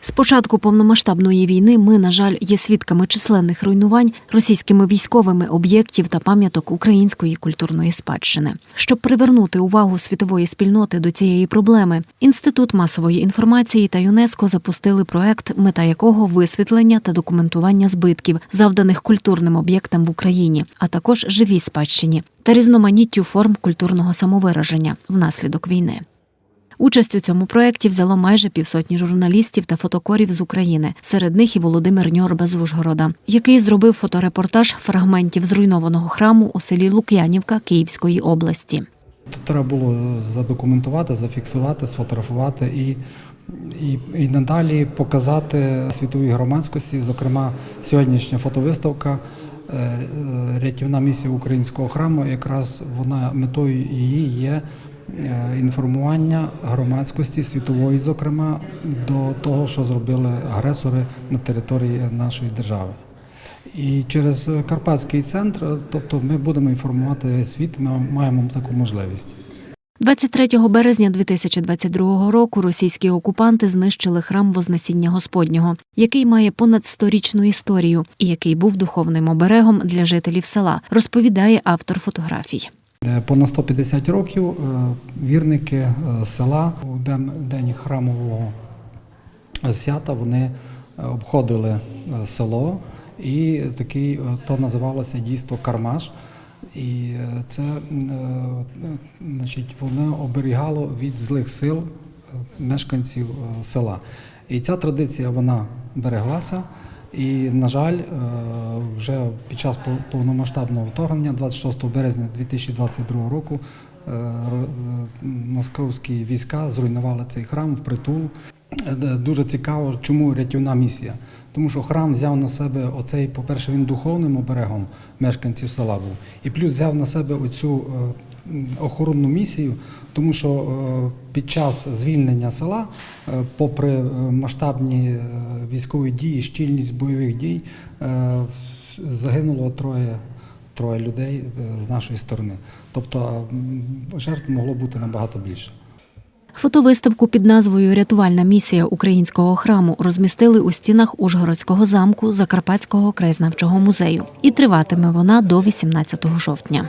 З початку повномасштабної війни ми, на жаль, є свідками численних руйнувань російськими військовими об'єктів та пам'яток української культурної спадщини. Щоб привернути увагу світової спільноти до цієї проблеми, інститут масової інформації та ЮНЕСКО запустили проект, мета якого висвітлення та документування збитків, завданих культурним об'єктам в Україні, а також живій спадщині та різноманіттю форм культурного самовираження внаслідок війни. Участь у цьому проєкті взяло майже півсотні журналістів та фотокорів з України. Серед них і Володимир Ньорба з Ужгорода, який зробив фоторепортаж фрагментів зруйнованого храму у селі Лук'янівка Київської області. Треба було задокументувати, зафіксувати, сфотографувати і, і, і надалі показати світовій громадськості. Зокрема, сьогоднішня фотовиставка е, е, Рятівна місія українського храму. Якраз вона метою її є інформування громадськості світової, зокрема, до того, що зробили агресори на території нашої держави. І через Карпатський центр, тобто ми будемо інформувати світ, ми маємо таку можливість. 23 березня 2022 року російські окупанти знищили храм Вознесіння Господнього, який має понад сторічну історію і який був духовним оберегом для жителів села, розповідає автор фотографій. Е, Понад 150 років е, вірники е, села у день храмового свята вони обходили село, і такий то називалося дійство кармаш. І це значить, воно оберігало від злих сил мешканців села. І ця традиція вона береглася. І, на жаль, е, вже під час повномасштабного вторгнення, 26 березня 2022 року, е, е, московські війська зруйнували цей храм в притул. Е, Дуже цікаво, чому рятівна місія. Тому що храм взяв на себе оцей, по-перше, він духовним оберегом мешканців села був, і плюс взяв на себе оцю охоронну місію, тому що е, під час звільнення села, е, попри е, масштабні військові дії, щільність бойових дій, загинуло троє. Троє людей з нашої сторони. Тобто жертв могло бути набагато більше. Фотовиставку під назвою Рятувальна місія українського храму розмістили у стінах Ужгородського замку Закарпатського краєзнавчого музею. І триватиме вона до 18 жовтня.